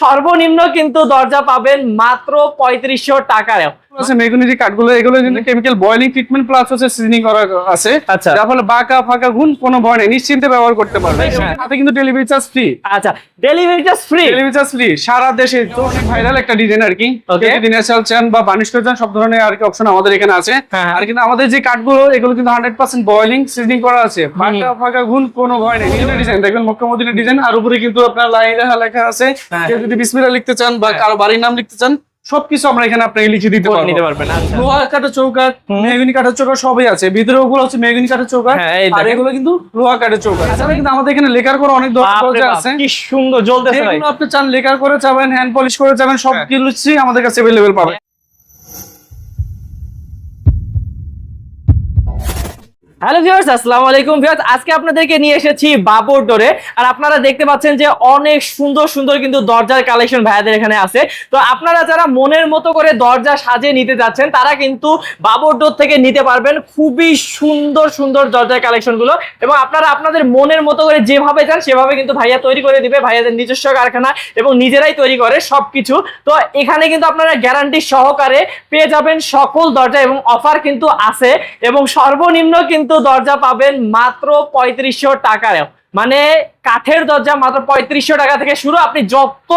সর্বনিম্ন কিন্তু দরজা পাবেন মাত্র পঁয়ত্রিশশো টাকায় আছে মেগুনি যে কাঠগুলো এগুলো কিন্তু কেমিক্যাল বয়েলিং ট্রিটমেন্ট প্লাস হচ্ছে সিজনিং করা আছে। আচ্ছা। যার ফলে বাঁকা ফাঁকা গুণ কোনো ভয় নেই নিশ্চিন্তে ব্যবহার করতে পারবে হ্যাঁ। কিন্তু ডেলিভারি চার্জ ফ্রি আচ্ছা delivery charge free delivery charge free সারা দেশে ভাইরাল একটা ডিজাইন আর কি। Okay. যদি চান বা বানিশ করে চান সব ধরনের আর কি অপশন আমাদের এখানে আছে। হ্যাঁ। আর কিন্তু আমাদের যে কাঠগুলো এগুলো কিন্তু হান্ড্রেড পার্সেন্ট বয়েলিং সিজনিং করা আছে। ফাঁকা ফাঁকা গুণ কোনো ভয় নেই। ডিজাইন দেখবেন মক্কা মদিনা ডিজাইন আর উপরে কিন্তু আপনার লাইন লেখা আছে। হ্যাঁ। যদি বিসমিল্লাহ লিখতে চান বা কারও বাড়ির নাম লিখতে চান সবকিছু আমরা এখানে আপনাকে লিখে দিতে পারব। নিতে পারবেন আচ্ছা। লোহা কাঠের চৌকা মেহগনি কাঠের চৌকা সবই আছে। ভিতরে ওগুলো হচ্ছে মেহগনি কাঠের চৌকা হ্যাঁ, আর এগুলো কিন্তু লোহা কাঠের চৌকা এছাড়া কিন্তু আমাদের এখানে লেখার করে অনেক বাপ, আছে। কি সুন্দর জ্বলতেছে আপনি চান লেকার করে চাবেন হ্যান্ড পলিশ করে চাবেন সব হ্যাঁ। কিছুই আমাদের কাছে অ্যাভেলেবেল পাবেন। হ্যালো ভিউয়ার্স, আসসালামু আলাইকুম। ভিউয়ার্স, আজকে আপনাদেরকে নিয়ে এসেছি বাবর ডোরে। আর আপনারা দেখতে পাচ্ছেন যে অনেক সুন্দর সুন্দর কিন্তু দরজার কালেকশন ভাইয়াদের এখানে আছে। তো আপনারা যারা মনের মতো করে দরজা সাজিয়ে নিতে যাচ্ছেন, তারা কিন্তু বাবর ডোর থেকে নিতে পারবেন খুবই সুন্দর সুন্দর দরজার কালেকশনগুলো। এবং আপনারা আপনাদের মনের মতো করে যেভাবে চান, সেভাবে কিন্তু ভাইয়া তৈরি করে দিবে, ভাইয়াদের নিজস্ব কারখানা এবং নিজেরাই তৈরি করে সবকিছু। তো এখানে কিন্তু আপনারা গ্যারান্টি সহকারে পেয়ে যাবেন সকল দরজা এবং অফার কিন্তু আছে। এবং সর্বনিম্ন কিন্তু দরজা পাবেন মাত্র পঁয়ত্রিশশো টাকায়। মানে কাঠের দরজা মাত্র পঁয়ত্রিশশো টাকা থেকে শুরু। আপনি যত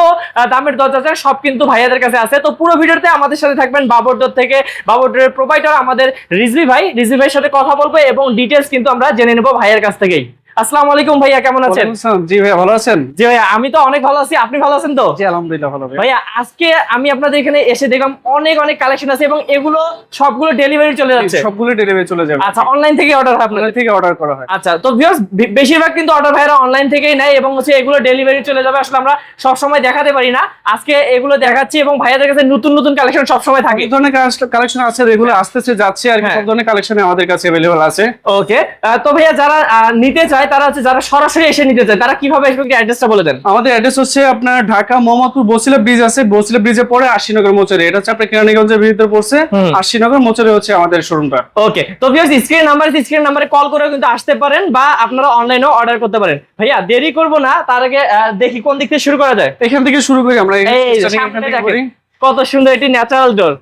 দামের দরজা চান, সব কিন্তু ভাইয়াদের কাছে আছে। তো পুরো ভিডিওতে আমাদের সাথে থাকবেন বাবরডোর থেকে। বাবরডোরের প্রোভাইডার আমাদের রিজভি ভাই। রিজভি ভাইয়ের সাথে কথা বলব এবং ডিটেলস কিন্তু আমরা জেনে নেব ভাইয়ের কাছ থেকেই। আসসালামু আলাইকুম ভাইয়া কেমন আছেন? জি ভাইয়া ভালো আছেন? জি ভাইয়া আমি তো অনেক ভালো আছি। আপনি ভালো আছেন তো? জি আলহামদুলিল্লাহ ভালো ভাইয়া। আজকে আমি আপনাদের এখানে এসে দেখলাম অনেক অনেক কালেকশন আছে এবং এগুলো সবগুলো ডেলিভারি চলে যাচ্ছে। সবগুলো ডেলিভারি চলে যাবে। আচ্ছা অনলাইন থেকে অর্ডার হয় আপনাদের? থেকে অর্ডার করা হয়। আচ্ছা তো ভিউয়ার্স বেশিরভাগ কিন্তু অর্ডার ভাইরা অনলাইন থেকেই নেয় এবং হচ্ছে এগুলো ডেলিভারি চলে যাবে। আসলে আমরা সব সময় দেখাতে পারি না। আজকে এগুলো দেখাচ্ছি এবং ভাইয়াদের কাছে নতুন নতুন কালেকশন সব সময় থাকে। অনেক ধরনের কালেকশন আছে রেগুলার আসতেছে যাচ্ছে আর হ্যাঁ। সব ধরনের কালেকশন আমাদের কাছে অ্যাভেলেবল আছে। ওকে তো ভাইয়া যারা আহ, নিতে চায় তারা হচ্ছে যারা সরাসরি এসে নিতে চায় তারা কীভাবে আসবে একটু অ্যাড্রেসটা বলে দেন। আমাদের অ্যাড্রেস হচ্ছে আপনার ঢাকা মোহাম্মদপুর বসিলা ব্রিজ আছে বসিলা ব্রিজে পরে আশিনগর মোচরে। এটা হচ্ছে আপনার কেরানীগঞ্জের ভিতরে পড়ছে আশিনগর মোচরে হচ্ছে আমাদের শোরুমটা। ওকে তো ভিউয়ার্স স্ক্রিন নাম্বার স্ক্রিন নাম্বারে কল করেও কিন্তু আসতে পারেন বা আপনারা অনলাইনেও অর্ডার করতে পারেন। ভাইয়া দেরি করব না তার আগে দেখি কোন দিক থেকে শুরু করা যায়। এখান থেকে শুরু করি আমরা। করি। কত সুন্দর এটি ন্যাচারাল ডোর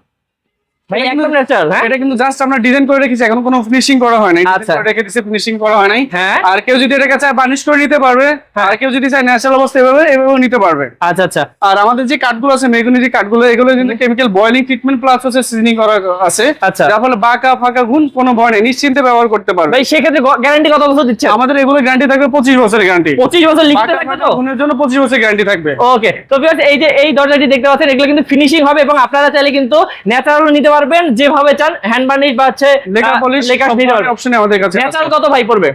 এটা কিন্তু- ন্যাচারাল এটা কিন্তু জাস্ট আমরা ডিজাইন করে রেখেছি এখন কোনো ফিনিশিং করা হয় নাই। রেখে দিছে ফিনিশিং করা হয় নাই। আর কেউ যদি এটাকে চায় বার্নিশ করে নিতে পারবে। আর কেউ যদি চায় ন্যাচারাল অবস্থা এভাবে এভাবেও নিতে পারবে। আচ্ছা আচ্ছা। আর আমাদের যে কাঠগুলো আছে মেগুনি যে কাঠগুলো এগুলো কিন্তু কেমিক্যাল বয়েলিং ট্রিটমেন্ট প্লাস হচ্ছে সিজনিং করা আছে। আচ্ছা। যার ফলে বাঁকা ফাঁকা গুণ কোনো ভয় নেই নিশ্চিন্তে ব্যবহার করতে পারবে। ভাই সেক্ষেত্রে গ্যারান্টি কত বছর দিচ্ছে? আমাদের এগুলো গ্যারান্টি থাকবে পঁচিশ বছরের গ্যারান্টি পঁচিশ বছর লিখতে বাঁকা থাকবে তো? গুণের জন্য পঁচিশ বছর গ্যারান্টি থাকবে। ওকে তো এই যে এই দরজাটি দেখতে পাচ্ছেন এগুলো কিন্তু ফিনিশিং হবে এবং আপনারা চাইলে কিন্তু ন্যাচারাল নিতে পারবেন যেভাবে চান হ্যান্ড বার্নিশ বা হচ্ছে লেকার পলিশ লেকার অপশন আমাদের কাছে আছে। ন্যাচারাল কত ভাই পড়বে?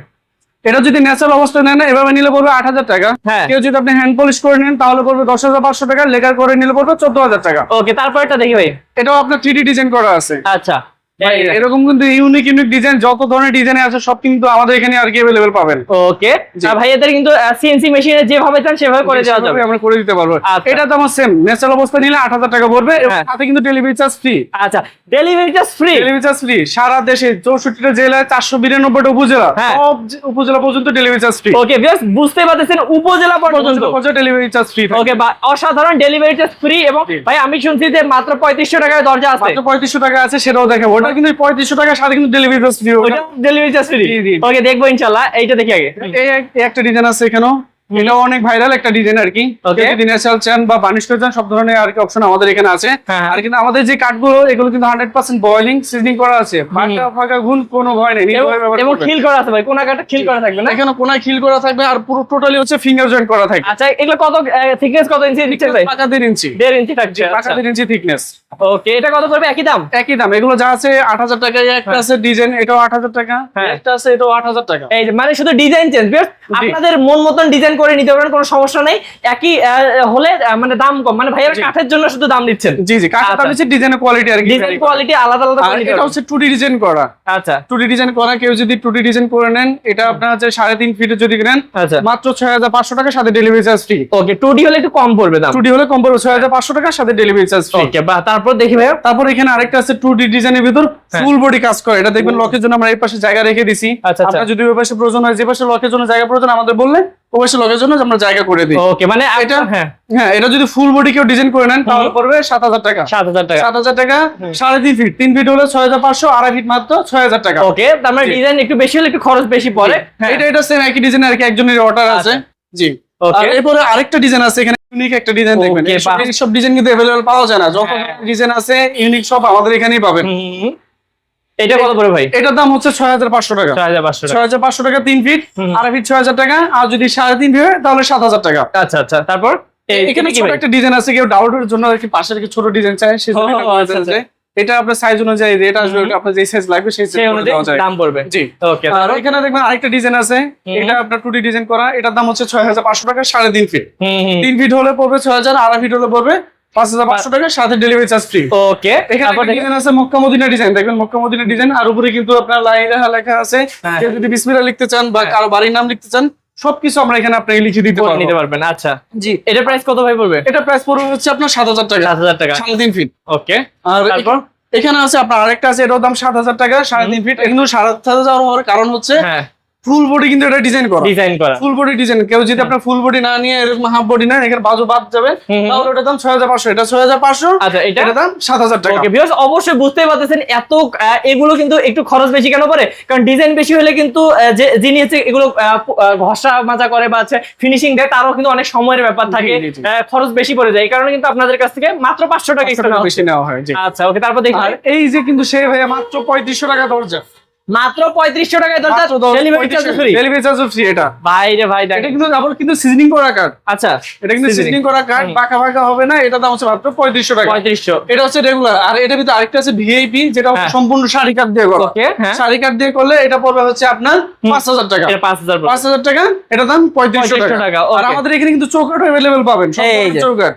এটা যদি ন্যাচারাল অবস্থায় নেন এভাবে নিলে পড়বে আট হাজার টাকা। হ্যাঁ। কেউ যদি আপনি হ্যান্ড পলিশ করে নেন তাহলে পড়বে দশ হাজার পাঁচশো টাকা লেকার করে নিলে পড়বে চোদ্দ হাজার টাকা। ওকে তারপর এটা দেখি ভাই। এটাও আপনার থ্রি ডিজাইন করা আছে। আচ্ছা। এরকম কিন্তু ইউনিক ইউনিক ডিজাইন যত ধরনের ডিজাইন আছে সব কিন্তু আমাদের এখানে আর কি অ্যাভেলেবেল পাবেন। ওকে। ভাই এদের কিন্তু সিএনসি মেশিনে যেভাবে চান সেভাবে করে দেওয়া যাবে। আমরা করে দিতে পারব। আচ্ছা। এটা তো আমার সেম ন্যাচারাল অবস্থা নিলে আট হাজার টাকা পড়বে এবং হ্যাঁ। সাথে কিন্তু ডেলিভারি চার্জ ফ্রি আচ্ছা delivery charge free delivery charge free সারা দেশে জেলায় উপজেলা হ্যাঁ। সব উপজেলা পর্যন্ত delivery charge free okay viewers বুঝতে পারতেছেন উপজেলা পর্যন্ত। ডেলিভারি চার্জ ফ্রি ওকে অসাধারণ ডেলিভারি চার্জ ফ্রি এবং ভাই আমি শুনছি যে মাত্র পঁয়ত্রিশশো টাকায় দরজা আছে। মাত্র পঁয়ত্রিশশো টাকা আছে সেটাও দেখাবো। ওটা কিন্তু পঁয়ত্রিশশো টাকার সাথে কিন্তু ডেলিভারি চার্জ ফ্রি ওইটা ডেলিভারি চার্জ ফ্রি। ওকে দেখব ইনশাল্লাহ। এইটা দেখি আগে। এই একটা ডিজাইন আছে এখানেও। এটাও অনেক ভাইরাল একটা ডিজাইন আর কি। ন্যাচারাল চান বা বানিশ করে চান সব ধরনের আর কি অপশন আমাদের এখানে আছে। হ্যাঁ। আর কিন্তু আমাদের যে কাঠগুলো এগুলো কিন্তু হান্ড্রেড পার্সেন্ট বয়েলিং সিজনিং করা আছে। ফাঁকা ফাঁকা গুণ কোনো ভয় নেই এবং- নির্ভয়ে ব্যবহার এবং করবেন। খিল করা আছে ভাই কোন কাটা খিল করা থাকবে না? এখানে কোনায় খিল করা থাকবে আর পুরো টোটালি হচ্ছে ফিঙ্গার জয়েন্ট করা থাকবে। আচ্ছা এগুলো কত থিকনেস কত ইঞ্চি দিচ্ছে ভাই? পাকা দেড় ইঞ্চি দেড় ইঞ্চি থাকছে পাকা দেড় ইঞ্চি থিকনেস ওকে এটা কত পড়বে? একই দাম? একই দাম। এগুলো যা আছে আট হাজার টাকা একটা আছে ডিজাইন এটাও আট হাজার টাকা। হ্যাঁ। একটা আছে এটাও আট হাজার টাকা। মানে শুধু ডিজাইন চেঞ্জ আপনাদের মন মতন ডিজাইন করে নিতে পারেন কোনো সমস্যা নেই। একই হলে মানে দাম কম। মানে ভাইয়ের জি। কাঠের জন্য শুধু দাম দিচ্ছেন। জি জি কাঠের দাম। হচ্ছে ডিজাইনের কোয়ালিটি আর কি ডিজাইন কোয়ালিটি আলাদা আলাদা এটা হচ্ছে টু ডিজাইন করা। আচ্ছা। টু ডিজাইন করা কেউ যদি টু ডিজাইন করে নেন এটা আপনার হচ্ছে সাড়ে তিন ফিটে যদি নেন আচ্ছা। মাত্র ছয় হাজার পাঁচশো টাকার সাথে delivery charge free okay two D হলে একটু কম পড়বে দাম। টু ডি হলে কম পড়বে ছয় হাজার পাঁচশো টাকার সাথে ডেলিভারি চার্জ ফ্রি ওকে বা তারপর দেখি ভাই তারপর এখানে আরেকটা আছে টু ডি ডিজাইনের ভিতর হ্যাঁ। ফুল বডি কাজ করে। এটা দেখবেন লকের জন্য আমরা এই পাশে জায়গা রেখে দিছি। আচ্ছা, আচ্ছা। যদি ওই পাশে প্রয়োজন হয় যে পাশে লকের জন্য জায়গা প্রয়োজন আমাদের বললে প্রবাসী লোকের জন্য আমরা জায়গা করে দিই। ওকে মানে এটা হ্যাঁ। হ্যাঁ এটা যদি ফুল বডি কেউ ডিজাইন করে নেন তাহলে পড়বে সাত হাজার টাকা। সাত হাজার টাকা। সাত হাজার টাকা সাড়ে তিন ফিট তিন ফিট হলে ছয় হাজার পাঁচশো আড়াই ফিট মাত্র ছয় হাজার টাকা। ওকে তার মানে ডিজাইন একটু বেশি হলে একটু খরচ বেশি পড়ে। হ্যাঁ, হ্যাঁ। এটা এটা সেম একই ডিজাইন আর কি একজনের অর্ডার আচ্ছা। আছে। জি। আর এরপরে আরেকটা ডিজাইন আছে এখানে ইউনিক একটা ডিজাইন দেখবেন। সব ডিজাইন কিন্তু অ্যাভেলেবল পাওয়া যায় না। যখন হ্যাঁ। ডিজাইন আছে ইউনিক সব আমাদের এখানেই পাবেন। এটা কত পড়ে ভাই? এটার দাম হচ্ছে ছয় হাজার পাঁচশো টাকা। ছয় হাজার পাঁচশো টাকা। ছয় হাজার পাঁচশো টাকা তিন ফিট হুম। আড়াই ফিট ছয় হাজার টাকা আর যদি সাড়ে তিন ফিট হয় তাহলে সাত হাজার টাকা। আচ্ছা আচ্ছা তারপর? এখানে কি ছোট একটা ডিজাইন আছে কেউ ডাউটের জন্য আর কি পাশে একটা ছোট ডিজাইন চায় সেজন্য এটা আপনার সাইজ অনুযায়ী রেট আসবে আপনার যে সাইজ লাগবে সেই সেই সাইজ অনুযায়ী দাম পড়বে। জি। ওকে আর এখানে দেখবেন আরেকটা ডিজাইন আছে এটা আপনার টুটি ডিজাইন করা এটার দাম হচ্ছে ছয় হাজার পাঁচশো টাকা সাড়ে তিন ফিট তিন ফিট হলে পড়বে ছয় হাজার আড়াই ফিট হলে পড়বে পাঁচ হাজার পাঁচশো টাকা সাথে ডেলিভারি চার্জ ফ্রি ওকে এখানে ডিজাইন আছে মক্কা মদিনা ডিজাইন দেখবেন মক্কা মদিনা ডিজাইন আর উপরে কিন্তু আপনার লাইন লেখা আছে। হ্যাঁ। যদি লিখতে চান বা হ্যাঁ। কারও বাড়ির নাম লিখতে চান সবকিছু আমরা এখানে আপনাকে লিখে দিতে নিতে পারবেন আচ্ছা। জি। এটা প্রাইস কত ভাই পড়বে? এটা প্রাইস পড়বে হচ্ছে আপনার সাত হাজার টাকা। সাত হাজার টাকা। সাড়ে তিন ফিট ওকে আর তারপর? এখানে আছে আপনার আরেকটা আছে এটার দাম সাত হাজার টাকা সাড়ে তিন ফিট কিন্তু সাড়ে সাত হাজার হওয়ার কারণ হচ্ছে হ্যাঁ। ফুল বডি কিন্তু এটা ডিজাইন করা। ডিজাইন করা। ফুল বডি ডিজাইন কেউ যদি আপনার ফুল বডি না নিয়ে এরকম হাফ বডি না এখানে বাজু বাদ যাবে। তাহলে ওটার দাম ছয় হাজার পাঁচশো। এটা ছয় হাজার পাঁচশো। আচ্ছা এটা? দাম সাত হাজার টাকা। ওকে ভিউয়ার্স অবশ্যই বুঝতেই পারতেছেন এত এগুলো কিন্তু একটু খরচ বেশি কেন পড়ে? কারণ ডিজাইন বেশি হলে কিন্তু যে যিনি হচ্ছে এগুলো ঘষা মাজা করে বা হচ্ছে ফিনিশিং দেয় তারও কিন্তু অনেক সময়ের ব্যাপার থাকে। খরচ বেশি পড়ে যায়। এই কারণে কিন্তু আপনাদের কাছ থেকে মাত্র পাঁচশো টাকা extra নেওয়া বেশি নেওয়া হয় জি। আচ্ছা ওকে তারপর দেখি এই যে কিন্তু সে ভাইয়া মাত্র পঁয়ত্রিশশো টাকা দরজা। মাত্র পঁয়ত্রিশশো টাকায় এটা। ভাই রে ভাই এটা কিন্তু আবার কিন্তু সিজনিং করা কার্ড আচ্ছা এটা কিন্তু সিজনিং করা কার্ড। বাঁকা বাঁকা হবে না এটা দাম হচ্ছে মাত্র পঁয়ত্রিশশো টাকা। পঁয়ত্রিশশো। এটা হচ্ছে রেগুলার আর এটা ভিতরে আরেকটা আছে ভিআইপি যেটা হ্যাঁ। সম্পূর্ণ শাড়ি কার্ড দিয়ে করা। হ্যাঁ। শাড়ি কার্ড দিয়ে করলে এটা পড়বে হচ্ছে আপনার পাঁচ হাজার টাকা। পাঁচ হাজার পাঁচ হাজার টাকা এটা দাম পঁয়ত্রিশশো টাকা। আর আমাদের এখানে কিন্তু চৌকাট অ্যাভেলেবেল পাবেন চৌকাট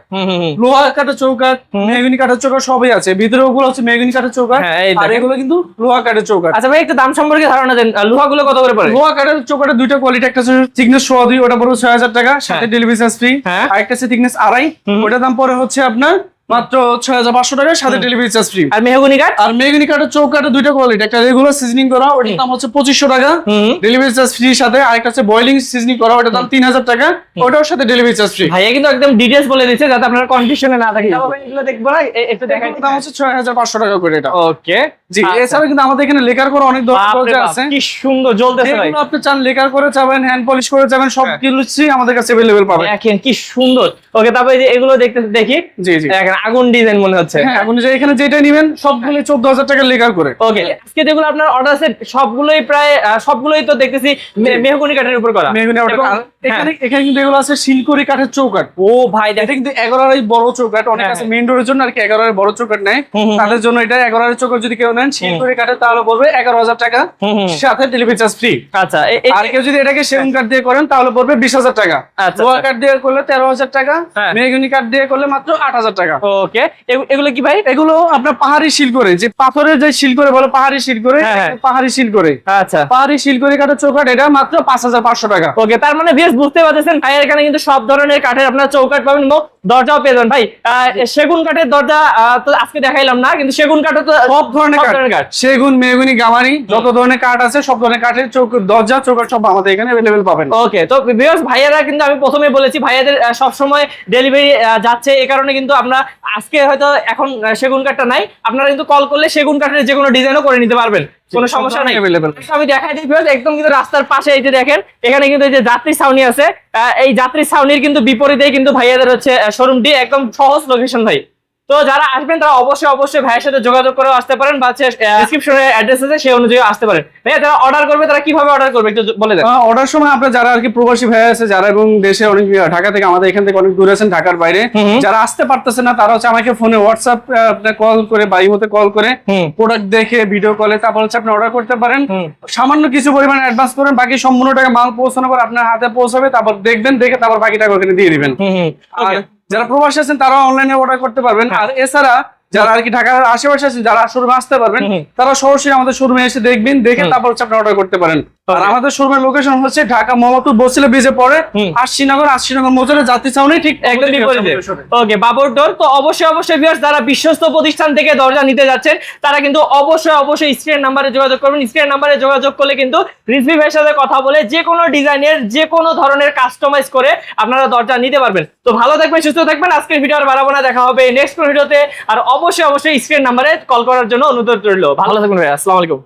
লোহা কাঠের চৌকাট। মেহগনি কাঠের চৌকাট সবই আছে। ভিতরে ওগুলো হচ্ছে মেহগনি কাঠের চৌকাট হ্যাঁ, আর এগুলো কিন্তু লোহা কাঠের চৌকাট আচ্ছা ভাই দাম সম্পর্কে ধারণা দেন লোহা গুলো কত করে পড়ে লোহা কাটার চোকাটা দুইটা কোয়ালিটি একটা থিকনেস সোয়া দুই ওটা পড়বে ছয় হাজার টাকা সাথে। ডেলিভারি চার্জ ফ্রি আরেকটা আর একটা আছে থিকনেস আড়াই। ওটার দাম পরে হচ্ছে আপনার মাত্র ছয় হাজার পাঁচশো টাকা সাথে ডেলিভারি চার্জ ফ্রি আর মেহগুনি কাঠ আর মেহগনি কাঠের চৌকাটের দুইটা কোয়ালিটি একটা রেগুলার সিজনিং করা ওটার দাম হচ্ছে পঁচিশশো টাকা। হুম। ডেলিভারি চার্জ ফ্রি সাথে আরেকটা আছে বয়লিং সিজনিং করা ওটার দাম তিন হাজার টাকা ওটার সাথে ডেলিভারি চার্জ ফ্রি ভাইয়া কিন্তু একদম ডিটেলস বলে দিচ্ছে যাতে আপনারা কনফিউশনে না থাকে এগুলো দেখব না একটু দেখাই দাম হচ্ছে ছয় হাজার পাঁচশো টাকা করে এটা। ওকে জি এছাড়া কিন্তু আমাদের এখানে লেকার করে অনেক দরজা আছে। কি সুন্দর জ্বলতেছে ভাই। আপনি চান লেকার করে চাবেন হ্যান্ড পলিশ করে চাবেন সব হ্যাঁ। কিছুই আমাদের কাছে অ্যাভেলেবেল পাবেন। দেখেন কি সুন্দর। ওকে তারপরে যে এগুলো দেখতে দেখি। জি জি। দেখেন আগুন ডিজাইন মনে হচ্ছে। হ্যাঁ এখন যে এখানে যেটা নেবেন সবগুলো চোদ্দ হাজার টাকা লেকার করে। ওকে আজকে যেগুলো আপনার অর্ডার সেট সবগুলোই প্রায় সবগুলোই তো দেখতেছি মেহগনি কাঠের উপর করা। মেহগুনি এবং- আর এখানে এখানে কিন্তু এগুলো আছে শিলকড়ি কাঠের চৌকাট ও ভাই এটা কিন্তু এগারোর এই বড় চৌকাট অনেক হ্যাঁ, আছে মেইন ডোরের জন্য আর কি এগারোর বড় চৌকাট নেয়। হুম, হুম, তাদের জন্য এটা এগারোর চৌকাট যদি কেউ নেন শিলকড়ি কাঠের তাহলে পড়বে এগারো হাজার টাকা। হুম, হুম। সাথে ডেলিভারি চার্জ ফ্রি আচ্ছা আর কেউ যদি এটাকে সেগুন কাঠ দিয়ে করেন তাহলে পড়বে বিশ হাজার টাকা। আচ্ছা, লোহা আচ্ছা। কাঠ দিয়ে করলে তেরো হাজার টাকা হ্যাঁ। মেহগুনি কাঠ দিয়ে করলে মাত্র আট হাজার টাকা। ওকে। এগুলো কি ভাই? এগুলো আপনার পাহাড়ি শিল করে যে পাথরের যে শিল করে বলে পাহাড়ি শিল করে হ্যাঁ, হ্যাঁ। পাহাড়ি শিল করে। আচ্ছা। পাহাড়ি শিল করে কাঠের চৌকাট এটা মাত্র পাঁচ হাজার পাঁচশো টাকা। ওকে তার মানে বেশ বুঝতে পারতেছেন ভাইয়ের এখানে কিন্তু সব ধরনের কাঠের আপনার চৌকাট পাবেন এবং দরজাও পেয়ে যাবেন। ভাই সেগুন কাঠের দরজা আহ, তো আজকে দেখাইলাম না কিন্তু সেগুন কাঠও তো সব ধরনের কাঠ। সেগুন মেহগুনি গামারি যত ধরনের কাঠ আছে সব ধরনের কাঠের চৌক দরজা চৌকাট সব আমাদের এখানে অ্যাভেলেবেল পাবেন। ওকে তো ভিউয়ার্স ভাইয়ারা কিন্তু আমি প্রথমে বলেছি ভাইয়াদের সব সময় ডেলিভারি যাচ্ছে। এ কারণে কিন্তু আপনার আজকে হয়তো এখন সেগুন কাঠটা নাই। আপনারা কিন্তু কল করলে সেগুন কাঠের যে কোনো ডিজাইনও করে নিতে পারবেন। কোনো সমস্যা নাই। আমি দেখাই দিই একদম কিন্তু রাস্তার পাশে এই যে দেখেন এখানে কিন্তু এই যে যাত্রী ছাউনি আছে। এই যাত্রী ছাউনির কিন্তু বিপরীতেই কিন্তু ভাইয়াদের হচ্ছে শোরুমটি একদম সহজ লোকেশন ভাই। তো যারা আসবেন তারা অবশ্যই অবশ্যই ভাইয়ের সাথে যোগাযোগ করে আসতে পারেন বা ডিসক্রিপশনে অ্যাড্রেস আছে সেই অনুযায়ী আসতে পারেন। ভাইয়া যারা অর্ডার করবে তারা কীভাবে অর্ডার করবে একটু বলে দেন। অর্ডার সময় আপনার যারা আর কি প্রবাসী ভাই আছে যারা এবং দেশে অনেক ঢাকা থেকে আমাদের এখান থেকে অনেক দূরে আছেন ঢাকার বাইরে। যারা আসতে পারতেছে না তারা হচ্ছে আমাকে ফোনে হোয়াটসঅ্যাপ আপনার কল করে বা ইমোতে কল করে প্রোডাক্ট দেখে ভিডিও কলে তারপর হচ্ছে আপনি অর্ডার করতে পারেন। সামান্য কিছু পরিমাণ অ্যাডভান্স করেন বাকি সম্পূর্ণ টাকা মাল পৌঁছানোর পর আপনার হাতে পৌঁছাবে তারপর দেখবেন দেখে তারপর বাকি টাকা ওখানে দিয়ে দিবেন। আর. যারা প্রবাসী আছেন তারা অনলাইনে অর্ডার করতে পারবেন। হ্যাঁ। আর এছাড়া যারা আর কি ঢাকার আশেপাশে আছেন যারা শোরুমে আসতে পারবেন তারা সরাসরি আমাদের শোরুমে এসে দেখবেন দেখে তারপর হচ্ছে আপনি অর্ডার করতে পারেন। আর আমাদের শোরুমের লোকেশন হচ্ছে ঢাকা মোহাম্মদপুর বসিলা ব্রিজে পরে আশিনগর আশিনগর মজুরে যাত্রী ছাউনি ঠিক একদম বিপরীতে ওকে বাবর ডোর তো অবশ্যই অবশ্যই ভিউয়ার্স যারা বিশ্বস্ত প্রতিষ্ঠান থেকে দরজা নিতে যাচ্ছেন তারা কিন্তু অবশ্যই অবশ্যই স্ক্রিন নাম্বারে যোগাযোগ করবেন। স্ক্রিন নাম্বারে যোগাযোগ করলে কিন্তু রিজভি ভাইয়ের সাথে কথা বলে যে কোনো ডিজাইনের যে কোনো ধরনের কাস্টমাইজ করে আপনারা দরজা নিতে পারবেন। তো ভালো থাকবেন সুস্থ থাকবেন। আজকের ভিডিও আর বাড়াবো না দেখা হবে নেক্সট ভিডিওতে আর অবশ্যই অবশ্যই স্ক্রিন নাম্বারে কল করার জন্য অনুরোধ রইল। ভালো থাকবেন ভাই আসসালামু আলাইকুম।